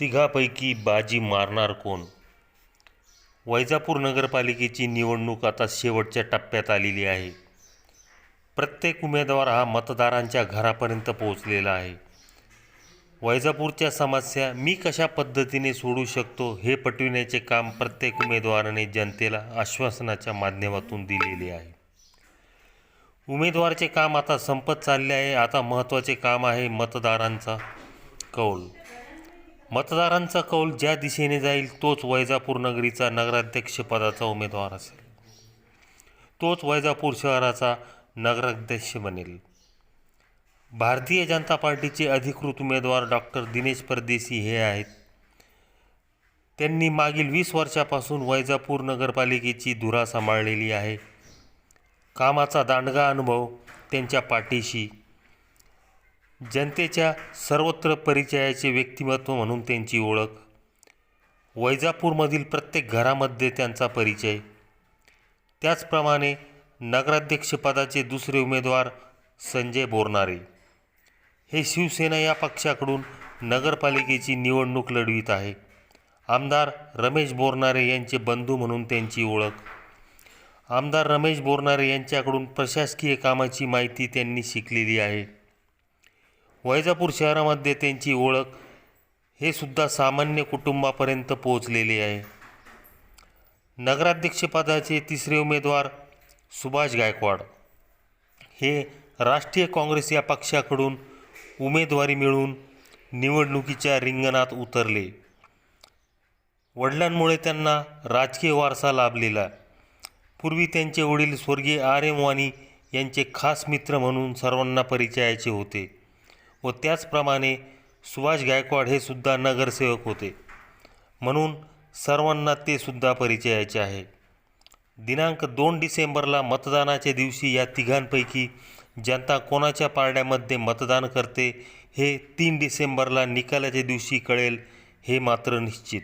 तिघापैकी बाजी मारणार कोण? वैजापूर नगरपालिकेची निवडणूक आता शेवटच्या टप्प्यात आलेली आहे. प्रत्येक उमेदवार हा मतदारांच्या घरापर्यंत पोहोचलेला आहे. वैजापूरच्या समस्या मी कशा पद्धतीने सोडू शकतो हे पटविण्याचे काम प्रत्येक उमेदवाराने जनतेला आश्वासनाच्या माध्यमातून दिलेले आहे. उमेदवारचे काम आता संपत चालले आहे. आता महत्त्वाचे काम आहे मतदारांचा कौल. मतदारांचा कौल ज्या दिशेने जाईल तोच वैजापूर नगरीचा नगराध्यक्षपदाचा उमेदवार असेल. तोच वैजापूर शहराचा नगराध्यक्ष बनेल. भारतीय जनता पार्टीचे अधिकृत उमेदवार डॉक्टर दिनेश परदेशी हे आहेत. त्यांनी मागील वीस वर्षापासून वैजापूर नगरपालिकेची धुरा सांभाळलेली आहे. कामाचा दांडगा अनुभव त्यांच्या पाठीशी जनतेच्या सर्वत्र परिचयाचे व्यक्तिमत्व म्हणून त्यांची ओळख. वैजापूरमधील प्रत्येक घरामध्ये त्यांचा परिचय. त्याचप्रमाणे नगराध्यक्षपदाचे दुसरे उमेदवार संजय बोरनारे. हे शिवसेना या पक्षाकडून नगरपालिकेची निवडणूक लढवित आहे. आमदार रमेश बोरनारे यांचे बंधू म्हणून त्यांची ओळख. आमदार रमेश बोरनारे यांच्याकडून प्रशासकीय कामाची माहिती त्यांनी शिकलेली आहे. वैजापूर शहरामध्ये त्यांची ओळख हे सुद्धा सामान्य कुटुंबापर्यंत पोहोचलेले आहे. नगराध्यक्षपदाचे तिसरे उमेदवार सुभाष गायकवाड. हे राष्ट्रीय काँग्रेस या पक्षाकडून उमेदवारी मिळवून निवडणुकीच्या रिंगणात उतरले. वडिलांमुळे त्यांना राजकीय वारसा लाभलेला. पूर्वी त्यांचे वडील स्वर्गीय आर एम वाणी यांचे खास मित्र म्हणून सर्वांना परिचयाचे होते. व त्याचप्रमाणे सुभाष गायकवाड हे सुद्धा नगरसेवक होते. म्हणून सर्वांना ते सुद्धा परिचयाचे आहे. दिनांक दोन डिसेंबरला मतदानाच्या दिवशी या तिघांपैकी जनता कोणाच्या पारड्यामध्ये मतदान करते हे तीन डिसेंबरला निकालाच्या दिवशी कळेल हे मात्र निश्चित.